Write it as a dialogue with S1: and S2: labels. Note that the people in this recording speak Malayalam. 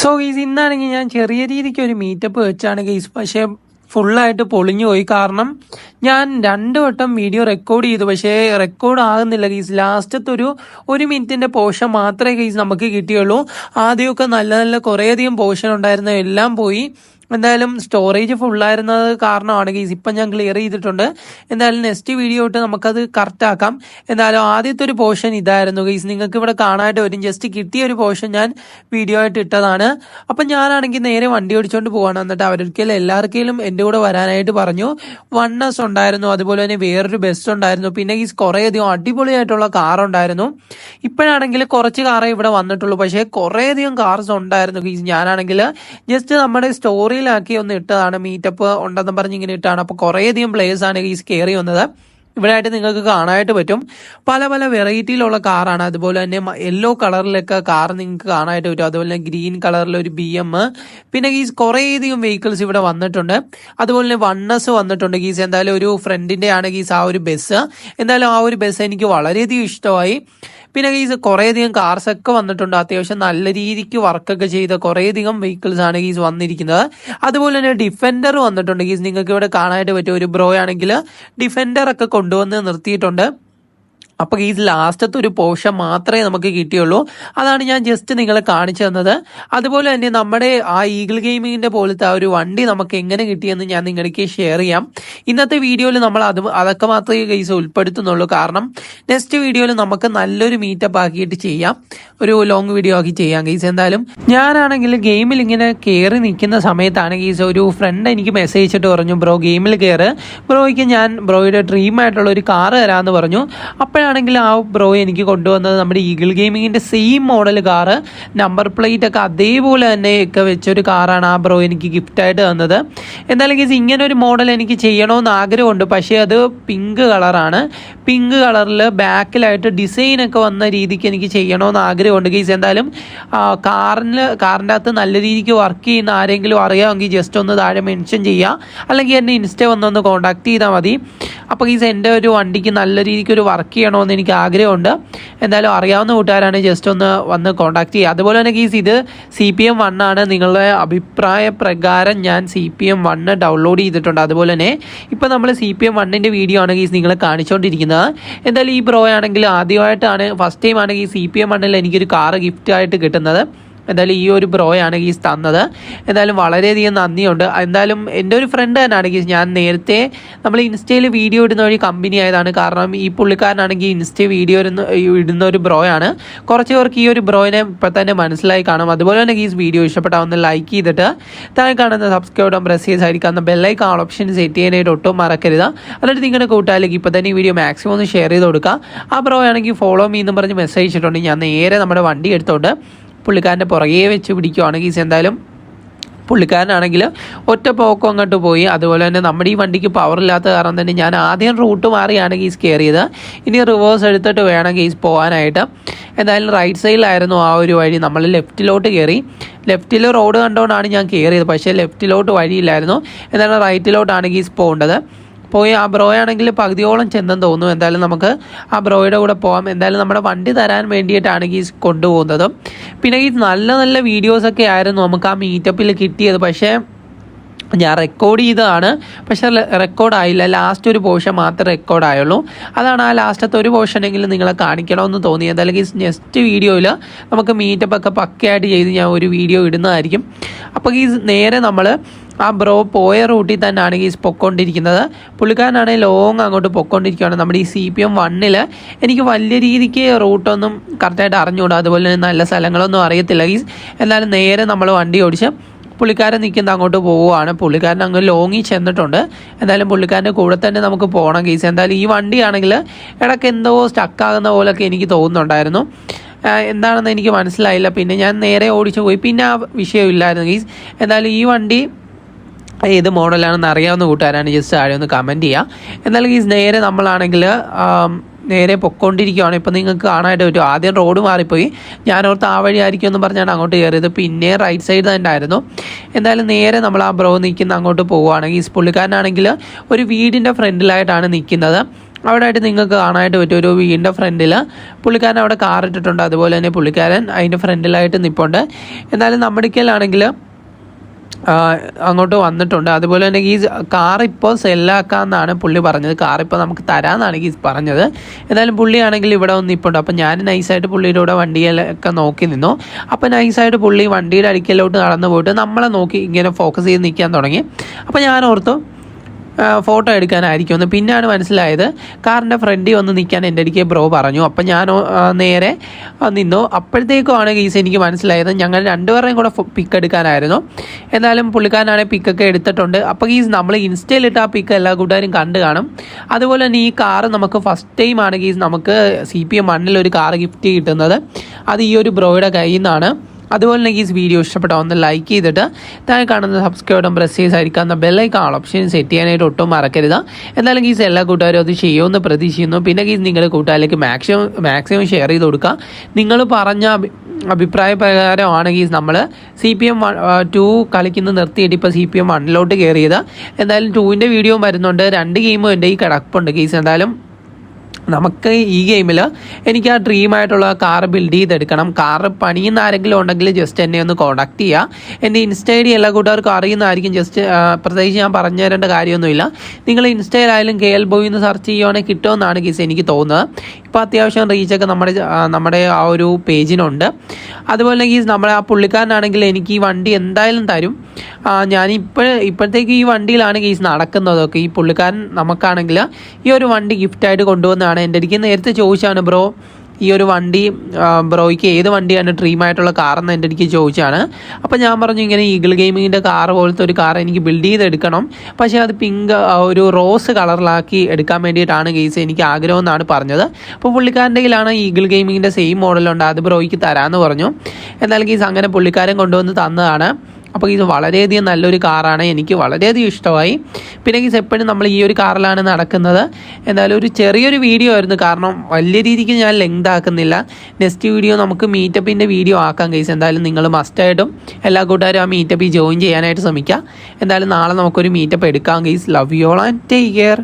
S1: സോ ഗെയ്സ് ഇന്നാണെങ്കിൽ ഞാൻ ചെറിയ രീതിക്ക് ഒരു മീറ്റപ്പ് വെച്ചാണ് ഗെയ്സ് പക്ഷേ ഫുള്ളായിട്ട് പൊളിഞ്ഞു പോയി. കാരണം ഞാൻ രണ്ട് വട്ടം വീഡിയോ റെക്കോർഡ് ചെയ്തു. പക്ഷേ റെക്കോർഡ് ആകുന്നില്ല ഗീസ് ലാസ്റ്റത്തെ ഒരു ഒരു മിനിറ്റിന്റെ പോർഷൻ മാത്രമേ ഗീസ് നമുക്ക് കിട്ടിയുള്ളൂ. ആദ്യമൊക്കെ നല്ല നല്ല കുറേയധികം പോഷൻ ഉണ്ടായിരുന്ന. എല്ലാം പോയി. എന്തായാലും സ്റ്റോറേജ് ഫുള്ളായിരുന്നത് കാരണമാണ് ഗീസ് ഇപ്പം ഞാൻ ക്ലിയർ ചെയ്തിട്ടുണ്ട്. എന്തായാലും നെക്സ്റ്റ് വീഡിയോ ഇട്ട് നമുക്കത് കറക്റ്റ് ആക്കാം. എന്തായാലും ആദ്യത്തെ ഒരു പോർഷൻ ഇതായിരുന്നു ഗീസ് നിങ്ങൾക്ക് ഇവിടെ കാണാനായിട്ട് വരും. ജസ്റ്റ് കിട്ടിയ ഒരു പോർഷൻ ഞാൻ വീഡിയോ ആയിട്ട് ഇട്ടതാണ്. അപ്പം ഞാനാണെങ്കിൽ നേരെ വണ്ടി ഓടിച്ചുകൊണ്ട് പോവാണ്. എന്നിട്ട് അവരൊരിക്കലും എല്ലാവർക്കും എന്റെ കൂടെ വരാനായിട്ട് പറഞ്ഞു. വൺ എസ് ഉണ്ടായിരുന്നു. അതുപോലെ തന്നെ വേറൊരു ബസ് ഉണ്ടായിരുന്നു. പിന്നെ ഗീസ് കുറേയധികം അടിപൊളിയായിട്ടുള്ള കാർ ഉണ്ടായിരുന്നു. ഇപ്പോഴാണെങ്കിൽ കുറച്ച് കാറേ ഇവിടെ വന്നിട്ടുള്ളൂ. പക്ഷേ കുറേയധികം കാർസ് ഉണ്ടായിരുന്നു ഗീസ് ഞാനാണെങ്കിൽ ജസ്റ്റ് നമ്മുടെ സ്റ്റോറിയിലാക്കി ഒന്ന് ഇട്ടതാണ് മീറ്റപ്പ് ഉണ്ടെന്ന് പറഞ്ഞ് ഇങ്ങനെ ഇട്ടാണ്. അപ്പോൾ കുറേയധികം പ്ലേയേഴ്സാണ് ഈ കയറി വന്നത്. ഇവിടെ ആയിട്ട് നിങ്ങൾക്ക് കാണാനായിട്ട് പറ്റും. പല പല വെറൈറ്റിയിലുള്ള കാറാണ് അതുപോലെ തന്നെ യെല്ലോ കളറിലൊക്കെ കാർ നിങ്ങൾക്ക് കാണാനായിട്ട് പറ്റും. അതുപോലെ തന്നെ ഗ്രീൻ കളറിൽ ഒരു ബി എം പിന്നെ ഗീസ് കുറേയധികം വെഹിക്കിൾസ് ഇവിടെ വന്നിട്ടുണ്ട്. അതുപോലെ തന്നെ വണ്ണസ് വന്നിട്ടുണ്ട്. ഗീസ് എന്തായാലും ഒരു ഫ്രണ്ടിന്റെ ആണ് ഗീസ് ആ ഒരു ബസ് എന്തായാലും ആ ഒരു ബസ് എനിക്ക് വളരെയധികം ഇഷ്ടമായി. പിന്നെ ഗീസ് കുറേയധികം കാർസ് ഒക്കെ വന്നിട്ടുണ്ട്. അത്യാവശ്യം നല്ല രീതിക്ക് വർക്കൊക്കെ ചെയ്ത കുറേയധികം വെഹിക്കിൾസ് ആണ് ഗീസ് വന്നിരിക്കുന്നത്. അതുപോലെ തന്നെ ഡിഫൻഡർ വന്നിട്ടുണ്ട്. ഗീസ് നിങ്ങൾക്ക് ഇവിടെ കാണാനായിട്ട് പറ്റും ഒരു ബ്രോ ആണെങ്കിൽ ഡിഫൻഡർ ഒക്കെ കൊണ്ടുവന്ന് നിർത്തിയിട്ടുണ്ട്. അപ്പോൾ ഈ ലാസ്റ്റത്തെ ഒരു പോർഷൻ മാത്രമേ നമുക്ക് കിട്ടിയുള്ളൂ. അതാണ് ഞാൻ ജസ്റ്റ് നിങ്ങളെ കാണിച്ചു തന്നത്. അതുപോലെ തന്നെ നമ്മുടെ ആ ഈഗിൾ ഗെയിമിങ്ങിന്റെ പോലത്തെ ആ ഒരു വണ്ടി നമുക്ക് എങ്ങനെ കിട്ടിയെന്ന് ഞാൻ നിങ്ങൾക്ക് ഷെയർ ചെയ്യാം. ഇന്നത്തെ വീഡിയോയിൽ നമ്മൾ അത് അതൊക്കെ മാത്രമേ കേസ് ഉൾപ്പെടുത്തുന്നുള്ളൂ. കാരണം നെക്സ്റ്റ് വീഡിയോയിൽ നമുക്ക് നല്ലൊരു മീറ്റപ്പ് ആക്കിയിട്ട് ചെയ്യാം. ഒരു ലോങ് വീഡിയോ ആക്കി ചെയ്യാം ഗൈസ് എന്തായാലും ഞാനാണെങ്കിൽ ഗെയിമിൽ ഇങ്ങനെ കയറി നിൽക്കുന്ന സമയത്താണ് ഗൈസ് ഒരു ഫ്രണ്ട് എനിക്ക് മെസ്സേജ് ഇട്ട് പറഞ്ഞു ബ്രോ ഗെയിമിൽ കയറ് ബ്രോയ്ക്ക് ഞാൻ ബ്രോയുടെ ഡ്രീം ആയിട്ടുള്ള ഒരു കാർ തരാമെന്ന് പറഞ്ഞു. അപ്പോഴാണെങ്കിൽ ആ ബ്രോ എനിക്ക് കൊണ്ടുവന്നത് നമ്മുടെ eagle ഗെയിമിങ്ങിന്റെ same model car number plate ഒക്കെ അതേപോലെ തന്നെ ഒക്കെ വെച്ചൊരു കാറാണ് ആ ബ്രോ എനിക്ക് ഗിഫ്റ്റായിട്ട് തന്നത്. എന്തായാലും ഗീസ് ഇങ്ങനെ ഒരു മോഡൽ എനിക്ക് ചെയ്യണമെന്ന് ആഗ്രഹമുണ്ട്. പക്ഷേ അത് പിങ്ക് കളറാണ് പിങ്ക് കളറിൽ ബാക്കിലായിട്ട് ഡിസൈൻ ഒക്കെ വന്ന രീതിക്ക് എനിക്ക് ചെയ്യണമെന്ന് ആഗ്രഹമുണ്ട്. ഗീസ് എന്തായാലും കാറിന് കാറിന്റെ അകത്ത് നല്ല രീതിക്ക് വർക്ക് ചെയ്യുന്ന ആരെങ്കിലും അറിയാമെങ്കിൽ ജസ്റ്റ് ഒന്ന് താഴെ മെൻഷൻ ചെയ്യുക അല്ലെങ്കിൽ എന്നെ ഇൻസ്റ്റ വന്നൊന്ന് കോൺടാക്ട് ചെയ്താൽ മതി. അപ്പോൾ ഗീസ് എന്റെ ഒരു വണ്ടിക്ക് നല്ല രീതിക്ക് ഒരു വർക്ക് ചെയ്യണമെന്ന് എനിക്ക് ആഗ്രഹമുണ്ട്. എന്തായാലും അറിയാവുന്ന കൂട്ടുകാരാണ് ജസ്റ്റ് ഒന്ന് വന്ന് കോൺടാക്ട് ചെയ്യുക. അതുപോലെ തന്നെ ഗീസ് ഇത് സി പി എം വൺ ആണ്. നിങ്ങളുടെ അഭിപ്രായ പ്രകാരം ഞാൻ C P M one download ചെയ്തിട്ടുണ്ട്. അതുപോലെ തന്നെ ഇപ്പോൾ നമ്മൾ സി പി എം വണ്ണിന്റെ വീഡിയോ ആണ് ഗീസ് നിങ്ങളെ കാണിച്ചുകൊണ്ടിരിക്കുന്നത് എന്തായാലും ഈ പ്രോ ആണെങ്കിൽ ആദ്യമായിട്ടാണ് ഫസ്റ്റ് ടൈം ആണെങ്കിൽ സി പി എം വണ്ണിൽ എനിക്കൊരു കാറ് ഗിഫ്റ്റായിട്ട് കിട്ടുന്നത്. എന്തായാലും ഈ ഒരു ബ്രോയാണ് ഗീസ് തന്നത്. എന്തായാലും വളരെയധികം നന്ദിയുണ്ട്. എന്തായാലും എന്റെ ഒരു ഫ്രണ്ട് തന്നെയാണ് ഗീസ്. ഞാൻ നേരത്തെ നമ്മൾ ഇൻസ്റ്റയിൽ വീഡിയോ ഇടുന്ന വഴി കമ്പനി ആയതാണ്. കാരണം ഈ പുള്ളിക്കാരനാണെങ്കിൽ ഇൻസ്റ്റ വീഡിയോ ഇടുന്ന ഒരു ബ്രോ ആണ് കുറച്ച് പേർക്ക് ഈ ഒരു ബ്രോയിനെ ഇപ്പം തന്നെ മനസ്സിലായി കാണും. അതുപോലെ തന്നെ ഗീസ് വീഡിയോ ഇഷ്ടപ്പെട്ടാൽ ഒന്ന് ലൈക്ക് ചെയ്തിട്ട് താഴെ കാണുന്ന സബ്സ്ക്രൈബ് ബട്ടൺ പ്രസ് ചെയ്ത് സാധിക്കാവുന്ന ബെല്ലൈക്ക് ആൾ ഓപ്ഷൻ സെറ്റ് ചെയ്യാനായിട്ട് ഒട്ടും മറക്കരുത്. എന്നിട്ട് നിങ്ങളുടെ കൂട്ടുകാരിലേക്ക് ഇപ്പോൾ തന്നെ ഈ വീഡിയോ മാക്സിമം ഒന്ന് ഷെയർ ചെയ്ത് കൊടുക്കുക. ആ ബ്രോ ആണെങ്കിൽ ഫോളോ മീ എന്ന് പറഞ്ഞ് മെസ്സേജ് ഇട്ടിട്ടുണ്ടെങ്കിൽ ഞാൻ നേരെ നമ്മുടെ വണ്ടി എടുത്തോണ്ട് പുള്ളിക്കാരന്റെ പുറകെ വെച്ച് പിടിക്കുവാണെങ്കിൽ ഗീസ്. എന്തായാലും പുള്ളിക്കാരനാണെങ്കിൽ ഒറ്റ പോക്കം അങ്ങോട്ട് പോയി. അതുപോലെ തന്നെ നമ്മുടെ ഈ വണ്ടിക്ക് പവർ ഇല്ലാത്ത കാരണം തന്നെ ഞാൻ ആദ്യം റൂട്ട് മാറിയാണ് ഗീസ് കയറിയത് ഇനി റിവേഴ്സ് എടുത്തിട്ട് വേണം ഗീസ് പോകാനായിട്ട് എന്തായാലും റൈറ്റ് സൈഡിലായിരുന്നു ആ ഒരു വഴി. നമ്മൾ ലെഫ്റ്റിലോട്ട് കയറി ലെഫ്റ്റിൽ റോഡ് കണ്ടുകൊണ്ടാണ് ഞാൻ കയറിയത് പക്ഷേ ലെഫ്റ്റിലോട്ട് വഴിയില്ലായിരുന്നു. എന്നാലും റൈറ്റിലോട്ടാണ് ഗീസ് പോകേണ്ടത്. പോയി ആ ബ്രോ ആണെങ്കിൽ പകുതിയോളം ചെന്നെന്ന് തോന്നുന്നു. എന്തായാലും നമുക്ക് ആ ബ്രോയുടെ കൂടെ പോകാം എന്തായാലും നമ്മുടെ വണ്ടി തരാൻ വേണ്ടിയിട്ടാണ് ഈ കൊണ്ടുപോകുന്നത്. പിന്നെ ഈ നല്ല നല്ല വീഡിയോസൊക്കെ ആയിരുന്നു നമുക്ക് ആ മീറ്റപ്പിൽ കിട്ടിയത്. പക്ഷേ ഞാൻ റെക്കോർഡ് ചെയ്തതാണ്. പക്ഷെ റെക്കോർഡായില്ല ലാസ്റ്റ് ഒരു പോർഷൻ മാത്രമേ റെക്കോർഡ് ആയുള്ളൂ. അതാണ് ആ ലാസ്റ്റത്തെ ഒരു പോർഷനെങ്കിലും നിങ്ങളെ കാണിക്കണമെന്ന് തോന്നി. എന്തായാലും അല്ലെങ്കിൽ നെക്സ്റ്റ് വീഡിയോയിൽ നമുക്ക് മീറ്റപ്പ് ഒക്കെ പക്കയായിട്ട് ചെയ്ത് ഞാൻ ഒരു വീഡിയോ ഇടുന്നതായിരിക്കും. അപ്പോൾ ഈ നേരെ നമ്മൾ ആ ബ്രോ പോയ റൂട്ടിൽ തന്നെയാണ് ഈ പൊക്കോണ്ടിരിക്കുന്നത്. പുള്ളിക്കാരനാണ് ലോങ് അങ്ങോട്ട് പൊക്കോണ്ടിരിക്കുകയാണ്. നമ്മുടെ ഈ സി പി എം വണ്ണിൽ എനിക്ക് വലിയ രീതിക്ക് റൂട്ടൊന്നും കറക്റ്റായിട്ട് അറിഞ്ഞുകൂടാ. അതുപോലെ തന്നെ നല്ല സ്ഥലങ്ങളൊന്നും അറിയത്തില്ല. ഈ എന്നാലും നേരെ നമ്മൾ വണ്ടി ഓടിച്ച് പുള്ളിക്കാരൻ നിൽക്കുന്ന അങ്ങോട്ട് പോവുകയാണ്. പുള്ളിക്കാരൻ അങ്ങ് ലോങ്ങി ചെന്നിട്ടുണ്ട്. എന്തായാലും പുള്ളിക്കാരന്റെ കൂടെ തന്നെ നമുക്ക് പോകണം കേസ് എന്തായാലും ഈ വണ്ടിയാണെങ്കിൽ ഇടയ്ക്ക് എന്തോ സ്റ്റക്കാകുന്ന പോലൊക്കെ എനിക്ക് തോന്നുന്നുണ്ടായിരുന്നു. എന്താണെന്ന് എനിക്ക് മനസ്സിലായില്ല. പിന്നെ ഞാൻ നേരെ ഓടിച്ചു പോയി. പിന്നെ ആ വിഷയമില്ലായിരുന്നു ഗീസ് എന്തായാലും ഈ വണ്ടി ഏത് മോഡലാണെന്ന് അറിയാവുന്ന കൂട്ടുകാരാണ്. ജസ്റ്റ് താഴെ ഒന്ന് കമന്റ് ചെയ്യുക എന്നാലും ഈ നേരെ നമ്മളാണെങ്കിൽ നേരെ പൊക്കോണ്ടിരിക്കുകയാണ് ഇപ്പം നിങ്ങൾക്ക് കാണാനായിട്ട് പറ്റും. ആദ്യം റോഡ് മാറിപ്പോയി. ഞാൻ ആ വഴി ആയിരിക്കും എന്ന് പറഞ്ഞാണ് അങ്ങോട്ട് കയറിയത്. പിന്നെ റൈറ്റ് സൈഡ് തന്നെ ആയിരുന്നു. എന്തായാലും നേരെ നമ്മൾ ആ ബ്രോ നിൽക്കുന്ന അങ്ങോട്ട് പോവുകയാണെങ്കിൽ ഈ പുള്ളിക്കാരനാണെങ്കിൽ ഒരു വീടിന്റെ ഫ്രണ്ടിലായിട്ടാണ് നിൽക്കുന്നത്. അവിടെ ആയിട്ട് നിങ്ങൾക്ക് കാണാനായിട്ട് പറ്റും. ഒരു വീടിന്റെ ഫ്രണ്ടിൽ പുള്ളിക്കാരൻ അവിടെ കാറിട്ടിട്ടുണ്ട് അതുപോലെ തന്നെ പുള്ളിക്കാരൻ അതിന്റെ ഫ്രണ്ടിലായിട്ട് നിൽപ്പുണ്ട് എന്നാലും നമ്മുടെക്കലാണെങ്കിൽ അങ്ങോട്ട് വന്നിട്ടുണ്ട്. അതുപോലെ തന്നെ ഈ കാർ ഇപ്പോൾ സെല്ലാക്കാമെന്നാണ് പുള്ളി പറഞ്ഞത്. കാർ ഇപ്പോൾ നമുക്ക് തരാമെന്നാണ് ഗീസ് പറഞ്ഞത്. എന്തായാലും പുള്ളിയാണെങ്കിൽ ഇവിടെ ഒന്ന് ഇപ്പോൾ അപ്പോൾ ഞാൻ നൈസായിട്ട് പുള്ളിയുടെ കൂടെ വണ്ടിയിലൊക്കെ നോക്കി നിന്നു. അപ്പോൾ നൈസായിട്ട് പുള്ളി വണ്ടിയുടെ അടിക്കലോട്ട് നടന്നു പോയിട്ട് നമ്മളെ നോക്കി ഇങ്ങനെ ഫോക്കസ് ചെയ്ത് നിൽക്കാൻ തുടങ്ങി. അപ്പോൾ ഞാൻ ഓർത്തു ഫോട്ടോ എടുക്കാനായിരിക്കും എന്ന് പിന്നെയാണ് മനസ്സിലായത്. കാറിന്റെ ഫ്രണ്ടിൽ വന്ന് നിൽക്കാൻ എന്റെ അടുക്കേ ബ്രോ പറഞ്ഞു. അപ്പം ഞാൻ നേരെ നിന്നു നിന്നു. അപ്പോഴത്തേക്കുമാണ് ഗീസ് എനിക്ക് മനസ്സിലായത്. ഞങ്ങൾ രണ്ടുപേരെയും കൂടെ പിക്ക് എടുക്കാനായിരുന്നു. എന്നാലും പുള്ളിക്കാരനാണെങ്കിൽ പിക്കൊക്കെ എടുത്തിട്ടുണ്ട്. അപ്പോൾ ഗീസ് നമ്മൾ ഇൻസ്റ്റയിലിട്ട് ആ പിക്ക് എല്ലാ കൂട്ടുകാരും കണ്ടു കാണും. അതുപോലെ തന്നെ ഈ കാറ് നമുക്ക് ഫസ്റ്റ് ടൈം ആണ് ഗീസ് നമുക്ക് സി പി എം മണ്ണിൽ ഒരു കാറ് ഗിഫ്റ്റ് കിട്ടുന്നത്. അത് ഈ ഒരു ബ്രോയുടെ കയ്യിൽ നിന്നാണ്. അതുപോലെ തന്നെ ഈ വീഡിയോ ഇഷ്ടപ്പെട്ട ഒന്ന് ലൈക്ക് ചെയ്തിട്ട് താഴെ കാണുന്ന സബ്സ്ക്രൈബ് ബട്ടൺ പ്രസ് ചെയ്ത് അടിക്കാവുന്ന ബെല്ലൈക്കാൾ ഓപ്ഷൻ സെറ്റ് ചെയ്യാനായിട്ട് ഒട്ടും മറക്കരുത്. എന്നാലും ഗീസ് എല്ലാ കൂട്ടുകാരും അത് ചെയ്യുമെന്ന് പ്രതീക്ഷിക്കുന്നു. പിന്നെ ഗീസ് നിങ്ങളുടെ കൂട്ടുകാരിലേക്ക് മാക്സിമം മാക്സിമം ഷെയർ ചെയ്ത് കൊടുക്കുക. നിങ്ങൾ പറഞ്ഞ അഭി- അഭിപ്രായ പ്രകാരമാണെങ്കിൽ നമ്മൾ C P M one two കളിക്കുന്നത് നിർത്തിയിട്ട് ഇപ്പോൾ സി പി എം വണ്ണിലോട്ട് കയറിയത് എന്തായാലും ടൂവിന്റെ വീഡിയോ വരുന്നുണ്ട് രണ്ട് ഗെയിമും എന്റെ ഈ കിടപ്പുണ്ട് ഗീസ് എന്തായാലും നമുക്ക് ഈ ഗെയിമിൽ എനിക്ക് ആ ഡ്രീമായിട്ടുള്ള കാർ ബിൽഡ് ചെയ്തെടുക്കണം. കാർ പണിയുന്ന ആരെങ്കിലും ഉണ്ടെങ്കിൽ ജസ്റ്റ് എന്നെ ഒന്ന് കോൺടാക്ട് ചെയ്യുക എന്റെ ഇൻസ്റ്റ ഐ ഡി എല്ലാ കൂട്ടുകാർക്കും അറിയുന്നതായിരിക്കും. ജസ്റ്റ് പ്രത്യേകിച്ച് ഞാൻ പറഞ്ഞു തരേണ്ട കാര്യമൊന്നുമില്ല. നിങ്ങൾ ഇൻസ്റ്റയിലായാലും കെ എൽ ബോയ് എന്ന് സെർച്ച് ചെയ്യുവാണെങ്കിൽ കിട്ടുമെന്നാണ് ഗീസ് എനിക്ക് തോന്നുന്നത്. ഇപ്പോൾ അത്യാവശ്യം റീച്ചൊക്കെ നമ്മുടെ നമ്മുടെ ആ ഒരു പേജിനുണ്ട് അതുപോലെ ഗീസ് നമ്മുടെ ആ പുള്ളിക്കാരനാണെങ്കിൽ എനിക്ക് ഈ വണ്ടി എന്തായാലും തരും. ഞാൻ ഞാനിപ്പോൾ ഇപ്പോഴത്തേക്ക് ഈ വണ്ടിയിലാണ് ഗീസ് നടക്കുന്നതൊക്കെ. ഈ പുള്ളിക്കാരൻ നമുക്കാണെങ്കിൽ ഈ ഒരു വണ്ടി ഗിഫ്റ്റായിട്ട് കൊണ്ടുവന്നതാണ് എന്റെ എനിക്ക് നേരത്തെ ചോദിച്ചാണ് ബ്രോ ഈ ഒരു വണ്ടി ബ്രോയ്ക്ക് ഏത് വണ്ടിയാണ് ഡ്രീം ആയിട്ടുള്ള കാറെന്ന് എന്റെ എനിക്ക് ചോദിച്ചാണ് അപ്പോൾ ഞാൻ പറഞ്ഞു ഇങ്ങനെ ഈഗിൾ ഗെയിമിങ്ങിന്റെ കാർ പോലത്തെ ഒരു കാർ എനിക്ക് ബിൽഡ് ചെയ്തെടുക്കണം. പക്ഷേ അത് പിങ്ക് ഒരു റോസ് കളറിലാക്കി എടുക്കാൻ വേണ്ടിയിട്ടാണ് ഗെയ്സ് എനിക്ക് ആഗ്രഹം എന്നാണ് പറഞ്ഞത്. അപ്പോൾ പുള്ളിക്കാരന്റെ കയ്യിലാണ് ഈഗിൾ ഗെയിമിങ്ങിന്റെ സെയിം മോഡലുണ്ട് അത് ബ്രോയ്ക്ക് തരാമെന്ന് പറഞ്ഞു. എന്നാൽ ഗീസ് അങ്ങനെ പുള്ളിക്കാരൻ കൊണ്ടുവന്ന് തന്നതാണ്. അപ്പോൾ ഇത് വളരെയധികം നല്ലൊരു കാറാണ്. എനിക്ക് വളരെയധികം ഇഷ്ടമായി. പിന്നെ ഗീസ് എപ്പോഴും നമ്മൾ ഈ ഒരു കാറിലാണ് നടക്കുന്നത്. എന്തായാലും ഒരു ചെറിയൊരു വീഡിയോ ആയിരുന്നു. കാരണം വലിയ രീതിക്ക് ഞാൻ ലെങ്ത് ആക്കുന്നില്ല. നെക്സ്റ്റ് വീഡിയോ നമുക്ക് മീറ്റപ്പിന്റെ വീഡിയോ ആക്കാം ഗൈസ് എന്തായാലും നിങ്ങൾ മസ്റ്റായിട്ടും എല്ലാ കൂട്ടുകാരും ആ മീറ്റപ്പിൽ ജോയിൻ ചെയ്യാനായിട്ട് ശ്രമിക്കുക എന്തായാലും നാളെ നമുക്കൊരു മീറ്റപ്പ് എടുക്കാം guys love you and take care